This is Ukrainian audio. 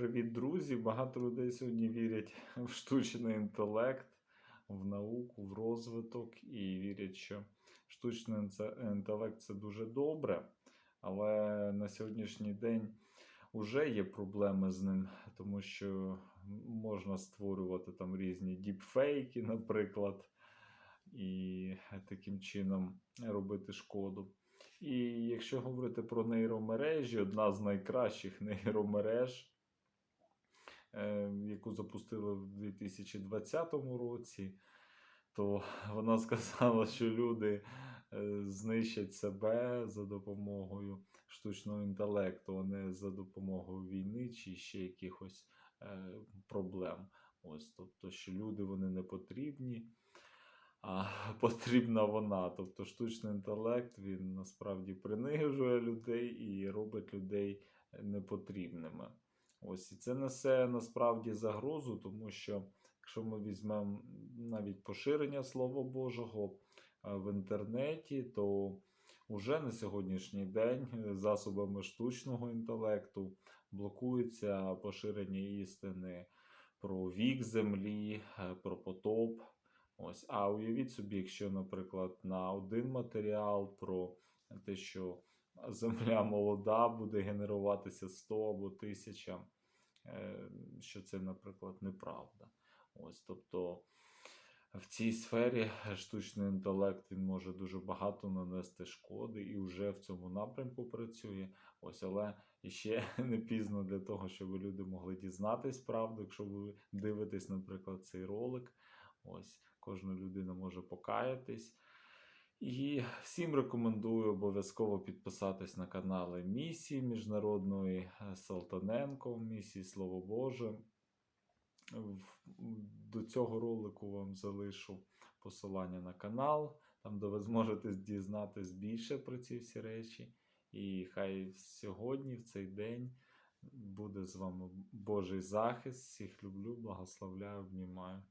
Привіт, друзі! Багато людей сьогодні вірять в штучний інтелект, в науку, в розвиток і вірять, що штучний інтелект це дуже добре. Але на сьогоднішній день вже є проблеми з ним, тому що можна створювати там різні діпфейки, наприклад, і таким чином робити шкоду. І якщо говорити про нейромережі, одна з найкращих нейромереж яку запустили в 2020 році, то вона сказала, що люди е, знищать себе за допомогою штучного інтелекту, а не за допомогою війни чи ще якихось е, проблем. Ось, тобто, що люди вони не потрібні. А потрібна вона. Тобто штучний інтелект він насправді принижує людей і робить людей непотрібними. Ось і це несе насправді загрозу, тому що якщо ми візьмемо навіть поширення Слова Божого е, в інтернеті, то вже на сьогоднішній день е, засобами штучного інтелекту блокується поширення істини про вік землі, е, про потоп. Ось, а уявіть собі, якщо, наприклад, на один матеріал про те, що земля молода, буде генеруватися 100 або 1000, е, що це, наприклад, неправда. Ось, тобто в цій сфері штучний інтелект він може дуже багато нанести шкоди і вже в цьому напрямку працює. Ось, але ще не пізно для того, щоб люди могли дізнатись правду, якщо ви дивитесь, наприклад, цей ролик. Ось кожна людина може покаятись. І всім рекомендую обов'язково підписатись на канали місії Міжнародної е, Салтаненко, місії Слово Боже. До цього ролику вам залишу посилання на канал, там, де ви зможете дізнатись більше про ці всі речі. І хай сьогодні, в цей день, буде з вами Божий захист. Всіх люблю, благословляю, обнімаю.